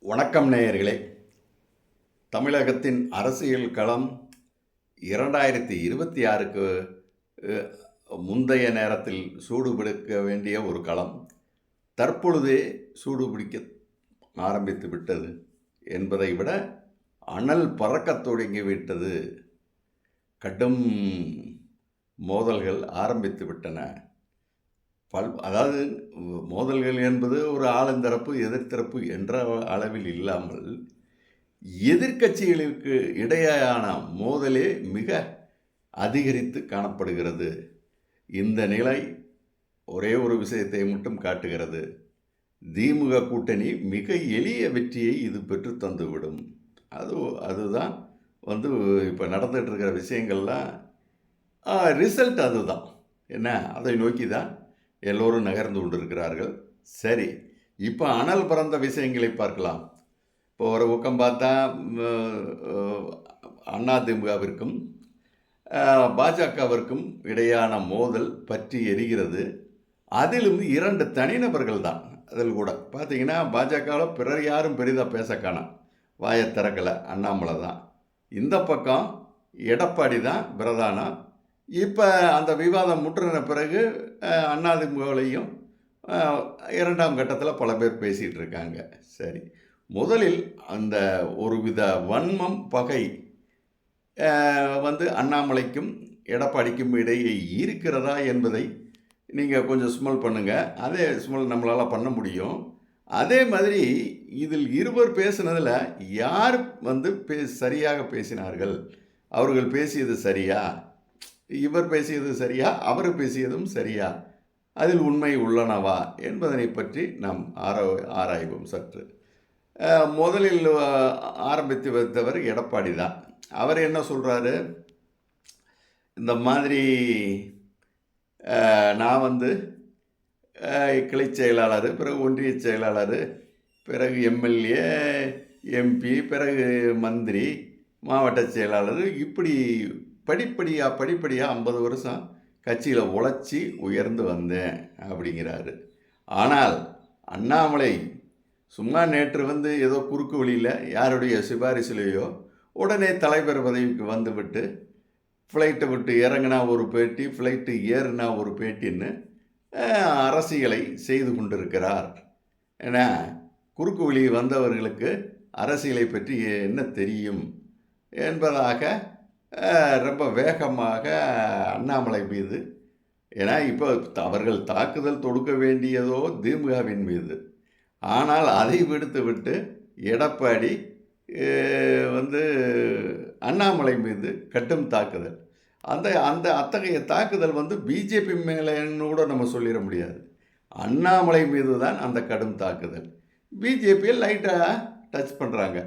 வணக்கம் நேயர்களே. தமிழகத்தின் அரசியல் களம் இரண்டாயிரத்தி இருபத்தி ஆறுக்கு முந்தைய நேரத்தில் சூடுபிடிக்க வேண்டிய ஒரு களம். தற்பொழுதே சூடுபிடிக்க ஆரம்பித்து விட்டது என்பதை விட அனல் பறக்கத் தொடங்கிவிட்டது கடும் மோதல்கள் ஆரம்பித்து விட்டன. பல் அதாவது மோதல்கள் என்பது ஒரு ஆளுந்தரப்பு எதிர்த்தரப்பு என்ற அளவில் இல்லாமல் எதிர்க்கட்சிகளுக்கு இடையேயான மோதலே மிக அதிகரித்து காணப்படுகிறது. இந்த நிலை ஒரே ஒரு விஷயத்தை மட்டும் காட்டுகிறது. திமுக கூட்டணி மிக எளிய வெற்றியை இது பெற்று தந்துவிடும். அது அதுதான் வந்து இப்போ நடந்துகிட்டு இருக்கிற விஷயங்கள்லாம் ரிசல்ட் அதுதான். என்ன? அதை நோக்கி தான் எல்லோரும் நகர்ந்து கொண்டிருக்கிறார்கள். சரி இப்போ அனல் பறந்த விஷயங்களை பார்க்கலாம். இப்போ ஒரு ஊக்கம் பார்த்தா அதிமுகவிற்கும் பாஜகவிற்கும் இடையான மோதல் பற்றி எரிகிறது. அதிலும் இரண்டு தனிநபர்கள் தான். அதில் கூட பார்த்தீங்கன்னா பாஜகவில் பிறர் யாரும் பெரிதாக பேச காணும் வாயை திறக்கலை அண்ணாமலை தான். இந்த பக்கம் எடப்பாடி தான் பிரதானம் இப்போ அந்த விவாதம் முற்றின பிறகு அண்ணாதிமுகவிலையும் இரண்டாம் கட்டத்தில் பல பேர் பேசிகிட்டு இருக்காங்க. சரி. முதலில் அந்த ஒருவித வன்மம் பகை வந்து அண்ணாமலைக்கும் எடப்பாடிக்கும் இடையே இருக்கிறதா என்பதை நீங்கள் கொஞ்சம் ஸ்மெல் பண்ணுங்கள் அதே ஸ்மெல் நம்மளால் பண்ண முடியும். அதே மாதிரி இதில் இருவர் பேசுனதில் யார் வந்து பே சரியாக பேசினார்கள்? அவர்கள் பேசியது சரியா? இவர் பேசியது சரியா அவர் பேசியதும் சரியா? அதில் உண்மை உள்ளனவா என்பதனை பற்றி நாம் ஆரா ஆராய்வோம் சற்று. முதலில் ஆரம்பித்து வைத்தவர் எடப்பாடி தான். அவர் என்ன சொல்கிறாரு இந்த மாதிரி நான் வந்து கிளை செயலாளர் பிறகு ஒன்றிய செயலாளர் பிறகு எம்எல்ஏ எம்பி பிறகு மந்திரி மாவட்ட செயலாளர் இப்படி படிப்படியாக படிப்படியாக ஐம்பது வருஷம் கட்சியில் உழைச்சி உயர்ந்து வந்தேன் அப்படிங்கிறாரு. ஆனால் அண்ணாமலை சும்மா நேற்று வந்து ஏதோ குறுக்கு வழியில் யாருடைய சிபாரிசுலேயோ உடனே தலைவர் பதவிக்கு வந்துவிட்டு ஃப்ளைட்டை விட்டு இறங்கினா ஒரு பேட்டி ஃப்ளைட்டு ஏறுனா ஒரு பேட்டின்னு அரசியலை செய்து கொண்டிருக்கிறார். ஏன்னா குறுக்கு வழி வந்தவர்களுக்கு அரசியலை பற்றி என்ன தெரியும் என்பதாக ரொம்ப வேகமாக அண்ணாமலை மீது. ஏன்னா இப்போ அவர்கள் தாக்குதல் தொடுக்க வேண்டியதோ திமுகவின் மீது. ஆனால் அதை விடுத்து விட்டு எடப்பாடி வந்து அண்ணாமலை மீது கட்டும் தாக்குதல். அந்த அந்த அத்தகைய தாக்குதல் வந்து பிஜேபி மேலேன்னு கூட நம்ம சொல்லிட முடியாது. அண்ணாமலை மீது தான் அந்த கடும் தாக்குதல். பிஜேபியை லைட்டாக டச் பண்ணுறாங்க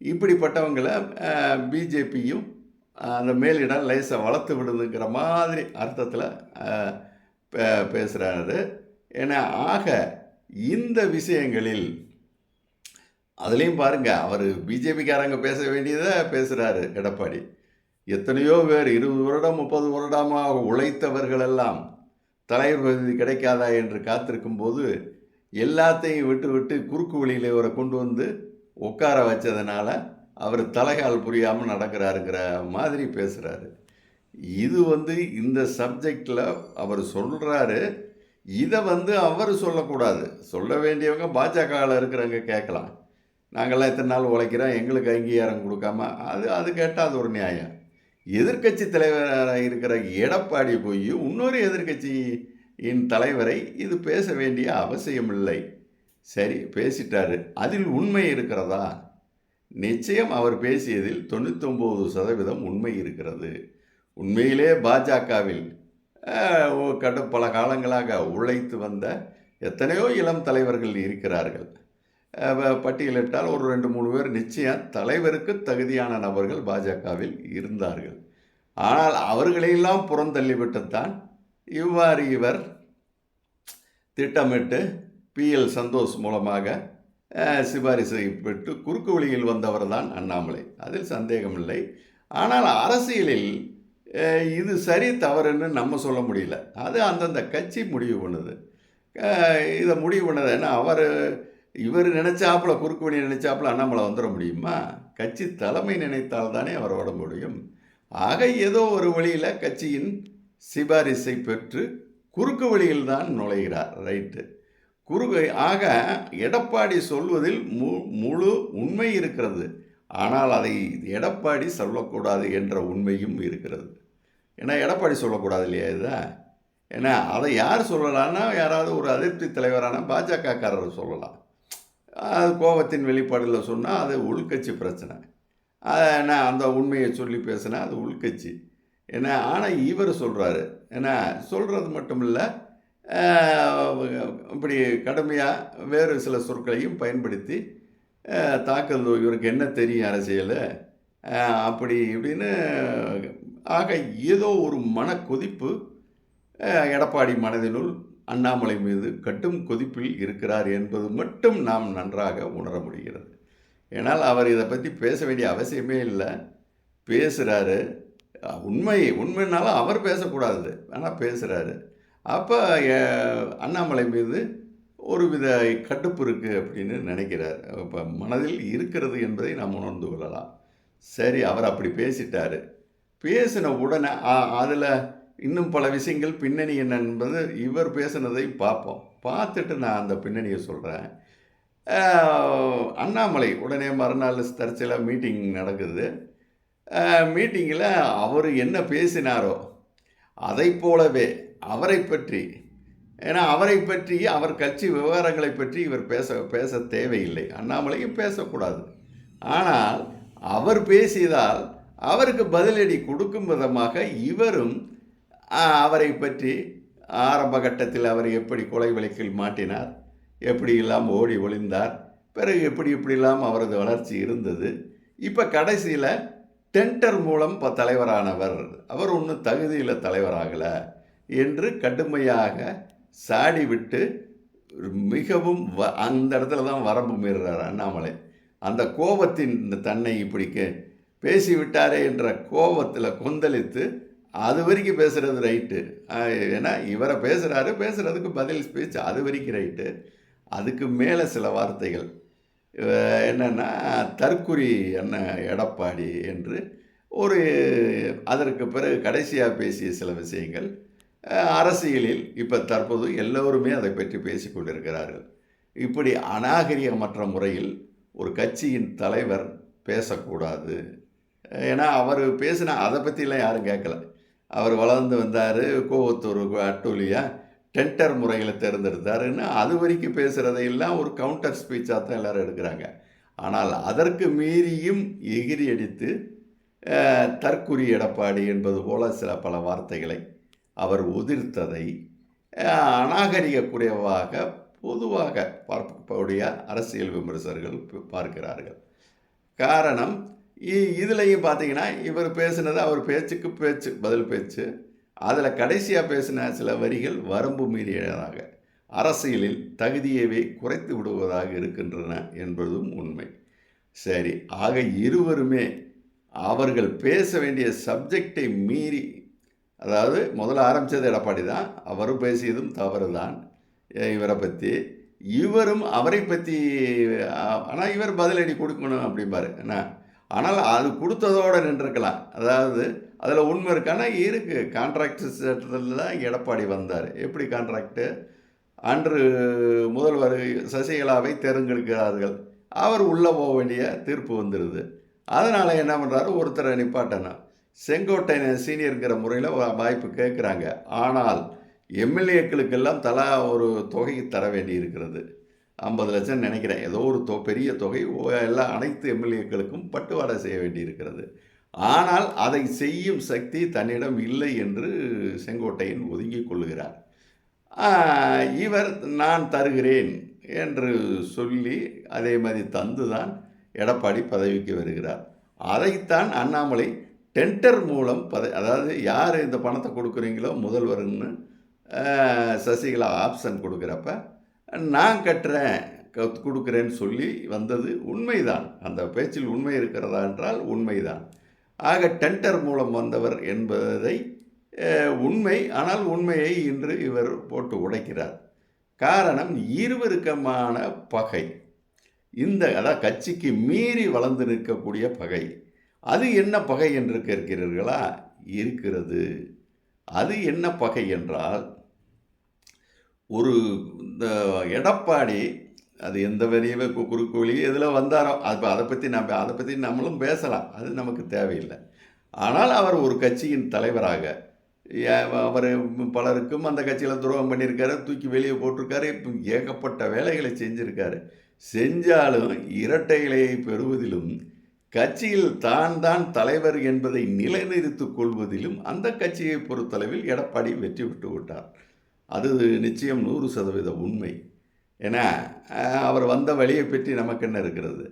இப்படிப்பட்டவங்களை பிஜேபியும் அந்த மேலிடம் லேசை வளர்த்து விடுதுங்கிற மாதிரி அர்த்தத்தில் பேசுகிறாரு ஏன்னா ஆக இந்த விஷயங்களில் அதுலேயும் பாருங்க அவர் பிஜேபிக்காரங்க பேச வேண்டியதை பேசுகிறாரு எடப்பாடி. எத்தனையோ பேர் இருபது வருடம் முப்பது வருடமாக உழைத்தவர்களெல்லாம் தலைவர் பகுதி கிடைக்காதா என்று காத்திருக்கும் போது எல்லாத்தையும் விட்டு விட்டு குறுக்கு வழியில் இவரை கொண்டு வந்து உட்கார வச்சதுனால அவர் தலைகால் புரியாமல் நடக்கிறாருங்கிற மாதிரி பேசுகிறாரு இது வந்து இந்த சப்ஜெக்டில் அவர் சொல்கிறாரு இதை வந்து அவர் சொல்லக்கூடாது. சொல்ல வேண்டியவங்க பாஜகவில் இருக்கிறவங்க கேட்கலாம். நாங்கள்லாம் இத்தனை நாள் உழைக்கிறோம்? எங்களுக்கு அங்கீகாரம் கொடுக்காம அது அது கேட்டால் அது ஒரு நியாயம். எதிர்க்கட்சி தலைவராக இருக்கிற எடப்பாடி போய் இன்னொரு எதிர்க்கட்சியின் தலைவரை இது பேச வேண்டிய அவசியம் இல்லை சரி பேசிட்டாரு. அதில் உண்மை இருக்கிறதா? நிச்சயம் அவர் பேசியதில் தொண்ணூத்தொம்பது சதவீதம் உண்மை இருக்கிறது. உண்மையிலே பாஜகவில் கடு பல காலங்களாக உழைத்து வந்த எத்தனையோ இளம் தலைவர்கள் இருக்கிறார்கள். பட்டியலிட்டால் ஒரு ரெண்டு மூணு பேர் நிச்சயம் தலைவருக்கு தகுதியான நபர்கள் பாஜகவில் இருந்தார்கள். ஆனால் அவர்களையெல்லாம் புறந்தள்ளிவிட்டுத்தான் இவ்வாறு இவர் திட்டமிட்டு பிஎல் சந்தோஷ் மூலமாக சிபாரிசை பெற்று குறுக்கு வழியில் வந்தவர் தான் அண்ணாமலை. அதில் சந்தேகமில்லை. ஆனால் அரசியலில் இது சரி தவறுன்னு நம்ம சொல்ல முடியல. அது அந்தந்த கட்சி முடிவு பண்ணுது. இதை முடிவு பண்ணது ஏன்னா அவர் இவர் நினச்சாப்புல குறுக்கு வழி நினச்சாப்புல அண்ணாமலை வந்துட முடியுமா? கட்சி தலைமை நினைத்தால் தானே அவர் வர முடியும். ஆக ஏதோ ஒரு வழியில் கட்சியின் சிபாரிசை பெற்று குறுக்கு வழியில் தான் நுழைகிறார். ரைட்டு. குறுகை ஆக எடப்பாடி சொல்வதில் மு முழு உண்மை இருக்கிறது. ஆனால் அதை எடப்பாடி சொல்லக்கூடாது என்ற உண்மையும் இருக்கிறது. ஏன்னா எடப்பாடி சொல்லக்கூடாது இல்லையா இதுதான் ஏன்னா அதை யார் சொல்லலான்னா யாராவது ஒரு அதிருப்தி தலைவரான பாஜகக்காரர் சொல்லலாம். அது கோபத்தின் வெளிப்பாடில் சொன்னால் அது உள்கட்சி பிரச்சனை. ஏன்னா அந்த உண்மையை சொல்லி பேசினா அது உள்கட்சி. ஏன்னா ஆனால் இவர் சொல்கிறாரு ஏன்னா சொல்கிறது மட்டும் இல்லை இப்படி கடுமையாக வேறு சில சொற்களையும் பயன்படுத்தி தாக்கல் இவருக்கு என்ன தெரியும் அரசியல்? அப்படி இப்படின்னு ஆக ஏதோ ஒரு மன கொதிப்பு எடப்பாடி மனதினுள் அண்ணாமலை மீது கட்டும் கொதிப்பில் இருக்கிறார் என்பது மட்டும் நாம் நன்றாக உணர முடிகிறது. ஏனால் அவர் இதை பற்றி பேச வேண்டிய அவசியமே இல்லை. பேசுகிறாரு உண்மை உண்மைனாலும் அவர் பேசக்கூடாது. ஆனால் பேசுகிறாரு அப்போ அண்ணாமலை மீது ஒரு வித கட்டுப்பு இருக்குது அப்படின்னு நினைக்கிறார். இப்போ மனதில் இருக்கிறது என்பதை நாம் உணர்ந்து கொள்ளலாம். சரி அவர் அப்படி பேசிட்டார். பேசின உடனே அதில் இன்னும் பல விஷயங்கள் பின்னணி என்ன என்பது இவர் பேசினதை பார்ப்போம். பார்த்துட்டு நான் அந்த பின்னணியை சொல்கிறேன் அண்ணாமலை உடனே மறுநாள் தற்செயலாக மீட்டிங் நடக்குது. மீட்டிங்கில் அவர் என்ன பேசினாரோ அதை போலவே அவரை பற்றி. ஏன்னா அவரை பற்றி அவர் கட்சி விவகாரங்களை பற்றி இவர் பேச பேச தேவையில்லை. அண்ணாமலையும் பேசக்கூடாது. ஆனால் அவர் பேசியதால் அவருக்கு பதிலடி கொடுக்கும் விதமாக இவரும் அவரை பற்றி ஆரம்ப கட்டத்தில் அவர் எப்படி கொலை வழக்கில் மாட்டினார் எப்படியெல்லாம் ஓடி ஒளிந்தார் பிறகு எப்படி எப்படிலாம் அவரது வளர்ச்சி இருந்தது இப்போ கடைசியில் டெண்டர் மூலம் இப்போ தலைவரானவர். அவர் ஒன்றும் தகுதியில் தலைவராகலை. என்று கடுமையாக சாடிவிட்டு மிகவும் வ அந்த இடத்துல தான் வரம்பு மீறுறார் அண்ணாமலை. அந்த கோபத்தின் தன்னை இப்படி கே பேசிவிட்டாரே என்ற கோபத்தில் கொந்தளித்து அது வரைக்கும் பேசுகிறது ரைட்டு ஏன்னா இவரை பேசுகிறாரு பேசுகிறதுக்கு பதில் ஸ்பீச் அது வரைக்கும் ரைட்டு அதுக்கு மேலே சில வார்த்தைகள். என்னென்னா தற்குறி என்ன எடப்பாடி என்று ஒரு அதற்கு பிறகு கடைசியாக பேசிய சில விஷயங்கள். அரசியலில் இப்போ தற்போது எல்லோருமே அதை பற்றி பேசிக்கொண்டிருக்கிறார்கள் இப்படி அநாகரிகமற்ற முறையில் ஒரு கட்சியின் தலைவர் பேசக்கூடாது. ஏன்னா அவர் பேசினா அதை பற்றிலாம் யாரும் கேட்கல. அவர் வளர்ந்து வந்தார் கோவத்தூர் அட்டூலியா டெண்டர் முறையில் தேர்ந்தெடுத்தாருன்னு அது வரைக்கும் பேசுகிறதையெல்லாம் ஒரு கவுண்டர் ஸ்பீச்சாக தான் எல்லோரும் எடுக்கிறாங்க. ஆனால் அதற்கு மீறியும் எகிரி அடித்து தற்குறி எடப்பாடி என்பது போல சில பல வார்த்தைகளை அவர் உதிர்த்ததை அஹ், அநாகரிக குறைவாக பொதுவாக பார்க்கக்கூடிய அரசியல் விமர்சகர்கள் பார்க்கிறார்கள். காரணம் இ- பார்த்தீங்கன்னா இவர் பேசுனது அவர் பேச்சுக்கு பேச்சு பதில் பேச்சு. அதில் கடைசியாக பேசின சில வரிகள் வரம்பு மீறியதாக அரசியலில் தகுதியவே குறைத்து விடுவதாக இருக்கின்றன என்பதும் உண்மை. சரி ஆக இருவருமே அவர்கள் பேச வேண்டிய சப்ஜெக்டை மீறி அதாவது முதல்ல ஆரம்பித்தது எடப்பாடி தான் அவரும் பேசியதும் தவறு தான் இவரை பற்றி இவரும் அவரை பற்றி ஆனால் இவர் பதிலடி கொடுக்கணும் அப்படிம்பாரு. என்ன? ஆனால் அது கொடுத்ததோடு நின்றுருக்கலாம். அதாவது அதில் உண்மை இருக்கானா? இருக்குது கான்ட்ராக்ட் சட்டத்தில் தான் எடப்பாடி வந்தார். எப்படி கான்ட்ராக்டு அன்று முதல்வர் சசிகலாவை தேர்ந்தெடுக்கிறார்கள். அவர் உள்ளே போக வேண்டிய தீர்ப்பு வந்துடுது அதனால் என்ன பண்ணுறாரு ஒருத்தரை நிப்பாட்டணும். செங்கோட்டையன் சீனியருங்கிற முறையில் வாய்ப்பு கேட்குறாங்க ஆனால் எம்எல்ஏக்களுக்கெல்லாம் தலா ஒரு தொகை தர வேண்டி இருக்கிறது ஐம்பது லட்சம் நினைக்கிறேன். ஏதோ ஒரு தொ பெரிய தொகை எல்லா அனைத்து எம்எல்ஏக்களுக்கும் பட்டுவாடை செய்ய வேண்டி இருக்கிறது ஆனால் அதை செய்யும் சக்தி தன்னிடம் இல்லை என்று செங்கோட்டையன் ஒதுங்கிக் கொள்ளுகிறார். இவர் நான் தருகிறேன் என்று சொல்லி அதே மாதிரி தந்து தான் எடப்பாடி பதவிக்கு வருகிறார். அதைத்தான் அண்ணாமலை டெண்டர் மூலம் பத அதாவது யார் இந்த பணத்தை கொடுக்குறீங்களோ முதல்வர்னு சசிகலா ஆப்ஷன் கொடுக்குறப்ப நான் கட்டுறேன் கொடுக்குறேன்னு சொல்லி வந்தது உண்மைதான். அந்த பேச்சில் உண்மை இருக்கிறதா என்றால் உண்மைதான். ஆக டெண்டர் மூலம் வந்தவர் என்பதை உண்மை ஆனால் உண்மையை இன்று இவர் போட்டு உடைக்கிறார். காரணம் இருவருக்கமான பகை. இந்த அதாவது கட்சிக்கு மீறி வளர்ந்து நிற்கக்கூடிய பகை. அது என்ன பகை என்று கேட்கிறீர்களா? இருக்கிறது. அது என்ன பகை என்றால் ஒரு இந்த எடப்பாடி அது எந்த வரியவே குறுக்கு வழி இதில் வந்தாரோ அது அதை பற்றி நம்ம அதை பற்றி நம்மளும் பேசலாம். அது நமக்கு தேவையில்லை. ஆனால் அவர் ஒரு கட்சியின் தலைவராக அவர் பலருக்கும் அந்த கட்சியில் துரோகம் பண்ணியிருக்காரு தூக்கி வெளியே போட்டிருக்காரு இப்போ ஏகப்பட்ட வேலைகளை செஞ்சுருக்காரு. செஞ்சாலும் இரட்டை இலையை பெறுவதிலும் கட்சியில் தான் தான் தலைவர் என்பதை நிலைநிறுத்திக் கொள்வதிலும் அந்த கட்சியை பொறுத்தளவில் எடப்பாடி வெற்றி பெற்று விட்டார். அது நிச்சயம் நூறு சதவீத உண்மை. ஏன்னா அவர் வந்த வழியை பற்றி நமக்கு என்ன இருக்கிறது?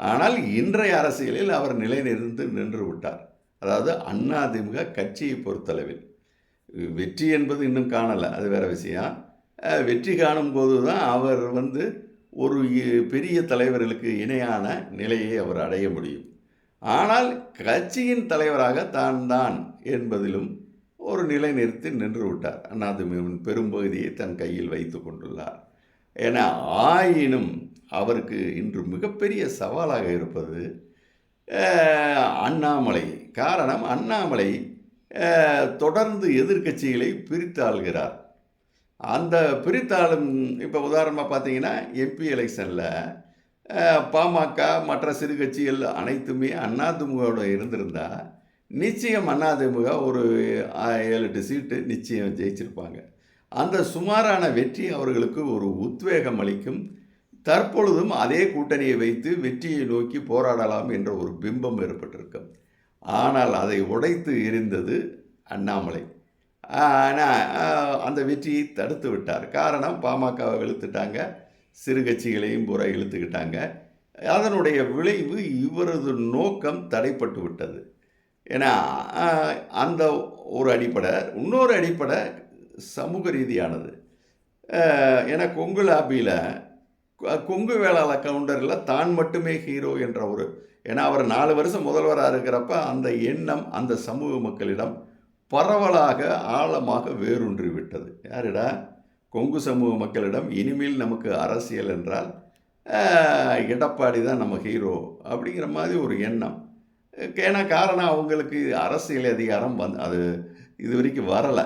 ஆனால் இன்றைய அரசியலில் அவர் நிலைநிறுந்து நின்று விட்டார். அதாவது அதிமுக கட்சியை பொறுத்தளவில். வெற்றி என்பது இன்னும் காணலை. அது வேறு விஷயம். வெற்றி காணும் போது தான் அவர் வந்து ஒரு பெரிய தலைவர்களுக்கு இணையான நிலையை அவர் அடைய முடியும். ஆனால் கட்சியின் தலைவராக தான் தான் என்பதிலும் ஒரு நிலை நிறுத்தி நின்று விட்டார். அதிமுகவின் பெரும்பகுதியை தன் கையில் வைத்து கொண்டுள்ளார். என ஆயினும் அவருக்கு இன்று மிகப்பெரிய சவாலாக இருப்பது அண்ணாமலை. காரணம் அண்ணாமலை தொடர்ந்து எதிர்கட்சிகளை பிரித்தாள்கிறார். அந்த பிரித்தாளும் இப்போ உதாரணமாக பார்த்தீங்கன்னா எம்பி எலெக்ஷனில் பாமக மற்ற சிறு கட்சிகள் அனைத்துமே அதிமுகவோட இருந்திருந்தால் நிச்சயம் அதிமுக ஒரு ஏழு எட்டு சீட்டு நிச்சயம் ஜெயிச்சிருப்பாங்க. அந்த சுமாரான வெற்றி அவர்களுக்கு ஒரு உத்வேகம் அளிக்கும். தற்பொழுதும் அதே கூட்டணியை வைத்து வெற்றியை நோக்கி போராடலாம் என்ற ஒரு பிம்பம் ஏற்பட்டிருக்கும். ஆனால் அதை உடைத்து எரிந்தது அண்ணாமலை. ஆனால் அந்த வெற்றியை தடுத்து விட்டார். காரணம் பாமகவை இழுத்துட்டாங்க சிறு கட்சிகளையும் பூரா இழுத்துக்கிட்டாங்க. அதனுடைய விளைவு இவரது நோக்கம் தடைப்பட்டு விட்டது. ஏன்னா அந்த ஒரு அடிப்படை இன்னொரு அடிப்படை சமூக ரீதியானது. ஏன்னா கொங்கு லாபியில் கொங்கு வேளாள கவுண்டரில் தான் மட்டுமே ஹீரோ என்ற ஒரு ஏன்னா அவர் நாலு வருஷம் முதல்வராக இருக்கிறப்ப அந்த எண்ணம் அந்த சமூக மக்களிடம் பரவலாக ஆழமாக வேரூன்றி விட்டது. யாரிடா? கொங்கு சமூக மக்களிடம் இனிமேல் நமக்கு அரசியல் என்றால் எடப்பாடி தான் நம்ம ஹீரோ அப்படிங்கிற மாதிரி ஒரு எண்ணம். ஏன்னா காரணம் அவங்களுக்கு அரசியல் அதிகாரம் வந்து அது இது வரைக்கும் வரலை.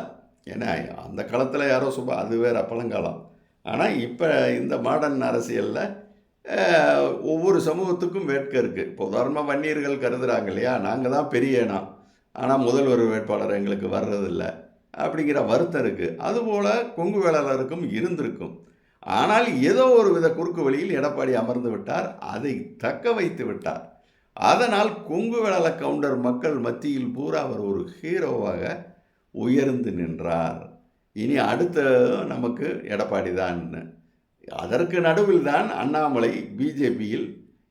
ஏன்னா அந்த காலத்தில் யாரோ சுப அது வேறு பழங்காலம். ஆனால் இப்போ இந்த மாடர்ன் அரசியலில் ஒவ்வொரு சமூகத்துக்கும் வேட்கை இருக்குது இப்போ உதாரணமாக வன்னியர்கள் கருதுகிறாங்க இல்லையா? நாங்கள் தான் பெரியனா ஆனால் முதல்வர் வேட்பாளர் எங்களுக்கு வர்றதில்ல. அப்படிங்கிற வருத்தம் இருக்குது அதுபோல் கொங்கு வேளாளருக்கும் இருந்திருக்கும். ஆனால் ஏதோ ஒரு வித குறுக்கு வழியில் எடப்பாடி அமர்ந்து விட்டார். அதை தக்க வைத்து விட்டார். அதனால் கொங்கு வேளாள கவுண்டர் மக்கள் மத்தியில் பூரா அவர் ஒரு ஹீரோவாக உயர்ந்து நின்றார். இனி அடுத்த நமக்கு எடப்பாடி தான். அதற்கு நடுவில் தான் அண்ணாமலை பிஜேபியில்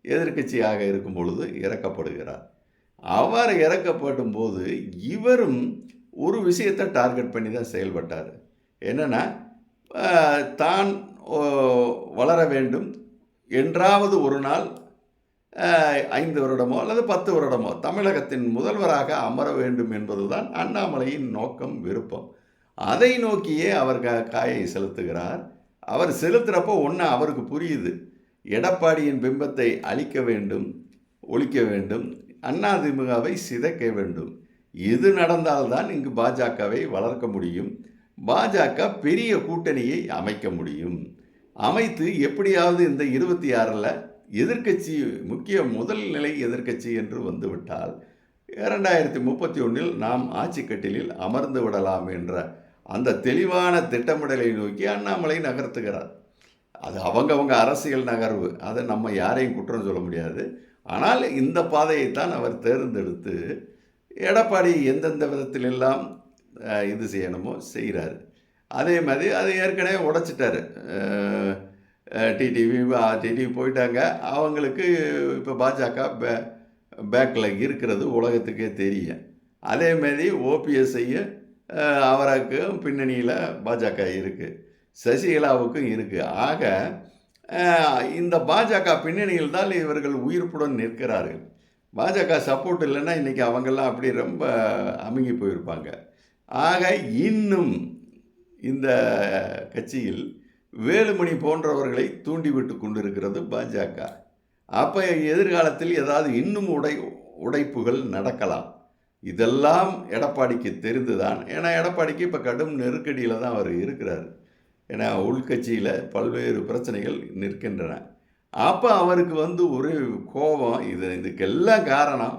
எதிர்கட்சியாக இருக்கும் பொழுது இறக்கப்படுகிறார். அவர் இறக்கப்படும் போது இவரும் ஒரு விஷயத்தை டார்கெட் பண்ணி தான் செயல்பட்டார். என்னென்னா தான் வளர வேண்டும். என்றாவது ஒரு நாள் ஐந்து வருடமோ அல்லது பத்து வருடமோ தமிழகத்தின் முதல்வராக அமர வேண்டும் என்பதுதான் அண்ணாமலையின் நோக்கம் விருப்பம். அதை நோக்கியே அவர் காயை செலுத்துகிறார். அவர் செலுத்துகிறப்போ ஒன்று அவருக்கு புரியுது. எடப்பாடியின் பிம்பத்தை அழிக்க வேண்டும் ஒழிக்க வேண்டும். அதிமுகவை சிதைக்க வேண்டும். இது நடந்தால்தான் இங்கு பாஜகவை வளர்க்க முடியும். பாஜக பெரிய கூட்டணியை அமைக்க முடியும். அமைத்து எப்படியாவது இந்த இருபத்தி ஆறில் எதிர்கட்சி முக்கிய முதல் நிலை எதிர்கட்சி என்று வந்துவிட்டால் இரண்டாயிரத்தி முப்பத்தி ஒன்றில் நாம் ஆட்சி கட்டிலில் அமர்ந்து விடலாம் என்ற அந்த தெளிவான திட்டமிடலை நோக்கி அண்ணாமலை நகர்த்துகிறார். அது அவங்கவங்க அரசியல் நகர்வு. அதை நம்ம யாரையும் குற்றம் சொல்ல முடியாது. ஆனால் இந்த பாதையைத்தான் அவர் தேர்ந்தெடுத்து எடப்பாடி எந்தெந்த விதத்திலெல்லாம் இது செய்யணுமோ செய்கிறாரு. அதே மாதிரி அதை ஏற்கனவே உடைச்சிட்டாரு. டிடிவி டிடிவி போயிட்டாங்க. அவங்களுக்கு இப்போ பாஜக பே பேக்கில் இருக்கிறது உலகத்துக்கே தெரியும். அதேமாரி ஓபிஎஸ்ஐயும் அவருக்கும் பின்னணியில் பாஜக இருக்குது சசிகலாவுக்கும் இருக்குது ஆக இந்த பாஜக பின்னணியில் தான் இவர்கள் உயிர்ப்புடன் நிற்கிறார்கள். பாஜக சப்போர்ட் இல்லைன்னா இன்றைக்கி அவங்கெல்லாம் அப்படி ரொம்ப அமுங்கி போயிருப்பாங்க. ஆக இன்னும் இந்த கட்சியில் வேலுமணி போன்றவர்களை தூண்டிவிட்டு கொண்டிருக்கிறது பாஜக. அப்போ எதிர்காலத்தில் ஏதாவது இன்னும் உடை உடைப்புகள் நடக்கலாம். இதெல்லாம் எடப்பாடிக்கு தெரிந்துதான். ஏன்னா எடப்பாடிக்கு இப்போ கடும் நெருக்கடியில் தான் அவர் இருக்கிறார். ஏன்னா உள்கட்சியில் பல்வேறு பிரச்சனைகள் நிற்கின்றன. அப்போ அவருக்கு வந்து ஒரு கோபம் இது இதுக்கெல்லாம் காரணம்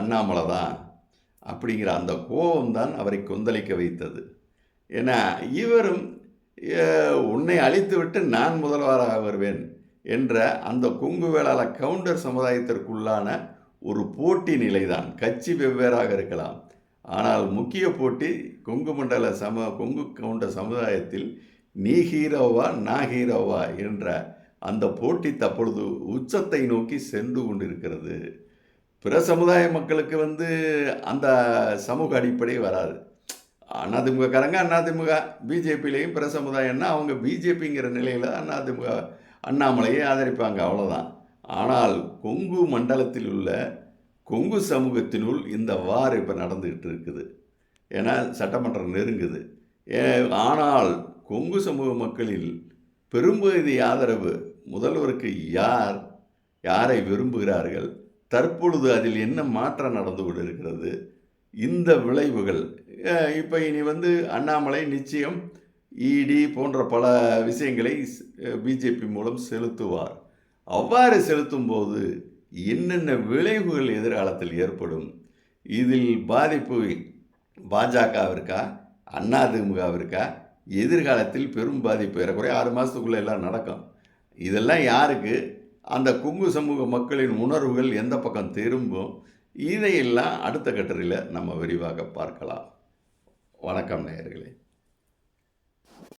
அண்ணாமலை தான் அப்படிங்கிற அந்த கோபம் தான் அவரை கொந்தளிக்க வைத்தது. ஏன்னா இவரும் உன்னை அழித்துவிட்டு நான் முதல்வராக வருவேன் என்ற அந்த கொங்கு வேளாள கவுண்டர் சமுதாயத்திற்குள்ளான ஒரு போட்டி நிலைதான். கட்சி வெவ்வேறாக இருக்கலாம். ஆனால் முக்கிய போட்டி கொங்கு மண்டல சம கொங்கு கவுண்ட சமுதாயத்தில் நீ ஹீரோவா நா ஹீரோவா என்ற அந்த போட்டி தற்பொழுது உச்சத்தை நோக்கி சென்று கொண்டிருக்கிறது. பிற சமுதாய மக்களுக்கு வந்து அந்த சமூக அடிப்படை வராது. அதிமுகக்காரங்க அதிமுக பிஜேபியிலையும் பிற சமுதாயம்னா அவங்க பிஜேபிங்கிற நிலையில் அதிமுக அண்ணாமலையை ஆதரிப்பாங்க அவ்வளோதான் ஆனால் கொங்கு மண்டலத்தில் உள்ள கொங்கு சமூகத்தினுள் இந்த வார் இப்போ நடந்துக்கிட்டு இருக்குது. ஏன்னா சட்டமன்றம் நெருங்குது. ஏ- ஆனால் கொங்கு சமூக மக்களில் பெரும்பகுதி ஆதரவு முதல்வருக்கு யார் யாரை விரும்புகிறார்கள் தற்பொழுது அதில் என்ன மாற்றம் நடந்து கொண்டிருக்கிறது இந்த விளைவுகள். இப்போ இனி வந்து அண்ணாமலை நிச்சயம் இடி போன்ற பல விஷயங்களை பிஜேபி மூலம் செலுத்துவார். அவ்வாறு செலுத்தும் போது என்னென்ன விளைவுகள் எதிர்காலத்தில் ஏற்படும்? இதில் பாதிப்பு பாஜகவிற்கா? அதிமுகவிற்கா எதிர்காலத்தில் பெரும் பாதிப்பு ஏறக்குறைய ஆறு மாதத்துக்குள்ளே எல்லாம் நடக்கும். இதெல்லாம் யாருக்கு? அந்த கொங்கு சமூக மக்களின் உணர்வுகள் எந்த பக்கம் திரும்பும்? இதையெல்லாம் அடுத்த கட்டுரையில் நம்ம விரிவாக பார்க்கலாம். வணக்கம் நேயர்களே.